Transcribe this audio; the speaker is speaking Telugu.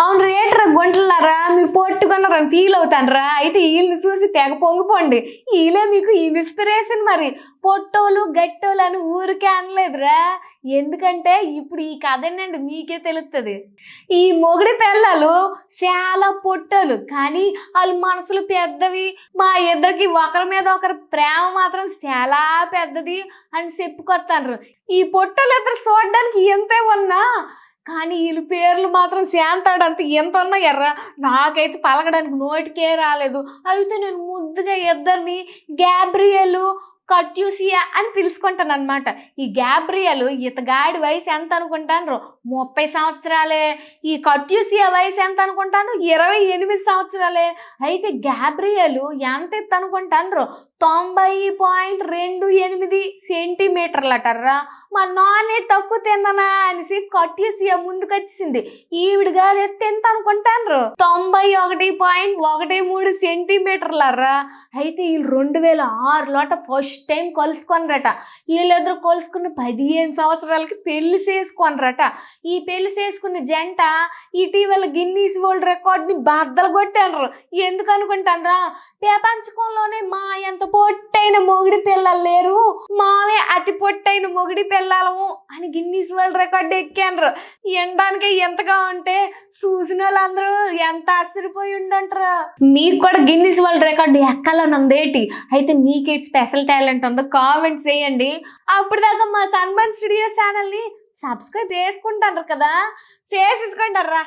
అవును రేటర్ గుంటలారా మీరు పొట్టుకున్నారని ఫీల్ అవుతానరా అయితే వీళ్ళని చూసి తెగ పొంగిపోండి. వీళ్ళే మీకు ఇన్స్పిరేషన్ మరి. పొట్టోలు గట్టోలు అని ఊరికే అనలేదురా ఎందుకంటే ఇప్పుడు ఈ కథ ఏంటండి మీకే తెలుస్తుంది ఈ మొగుడి పిల్లలు చాలా పొట్టోలు. కానీ వాళ్ళ మనసులు పెద్దవి. మా ఇద్దరికి ఒకరి మీద ఒకరి ప్రేమ మాత్రం చాలా పెద్దది అని చెప్పుకొస్తారు ఈ పొట్టలు ఇద్దరు చూడడానికి ఎంతే ఉన్నా కానీ వీళ్ళ పేర్లు మాత్రం శాంతాడంత ఎంత ఉన్నాయర్రా నాకైతే పలకడానికి నోటికే రాలేదు. అయితే నేను ముద్దుగా ఇద్దరిని గ్యాబ్రియలు కట్యూసియా అని పిలుచుకుంటాను అనమాట ఈ గ్యాబ్రియలు ఇతగాడి వయసు ఎంత అనుకుంటాను ముప్పై సంవత్సరాలే. ఈ కట్యూసియా వయసు ఎంత అనుకుంటాను ఇరవై ఎనిమిది సంవత్సరాలే. అయితే గ్యాబ్రియలు ఎంత ఎత్తు అనుకుంటాను తొంభై పాయింట్ రెండు ఎనిమిది సెంటీమీటర్లటర్రా. మా నాన్నే తక్కువ తిన్నానా అనేసి కట్యూసియా ముందుకొచ్చేసింది. ఈవిడ గారు ఎత్తు ఎంత అనుకుంటాను తొంభై ఒకటి పాయింట్ ఒకటి మూడు సెంటీమీటర్లరా అయితే వీళ్ళు రెండు వేల ఆరులోట ఫస్ట్ టైం కలుసుకొనరట. వీళ్ళిద్దరు కలుసుకున్న పదిహేను సంవత్సరాలకి పెళ్ళి చేసుకొనరట. ఈ పెళ్ళి చేసుకున్న జంట ఇటీవల గిన్నీస్ వరల్డ్ రికార్డ్ని బద్దలు కొట్టారు. ఎందుకు అనుకుంటానరా? ప్రపంచకంలోనే మా ఎంత పొట్టైన మొగుడి పిల్లలు లేరు. మావే అతి పొట్టైన మొగుడి పిల్లలము అని గిన్నీస్ వరల్డ్ రికార్డ్ ఎక్కాను ఎండడానికి ఎంతగా ఉంటే చూసిన వాళ్ళందరూ ఎంత ఆశ్చర్యపోయి ఉండంటారు. మీకు కూడా గిన్నీస్ వరల్డ్ రికార్డ్ ఎక్కాలని ఉందేటి అయితే మీకే స్పెషల్ టాలెంట్ ఉందో కామెంట్ చేయండి. అప్పుడు దాకా మా సన్మన్ స్టూడియో ఛానల్ని సబ్స్క్రైబ్ చేసుకుంటారు కదా? చేసేసుకుంటారా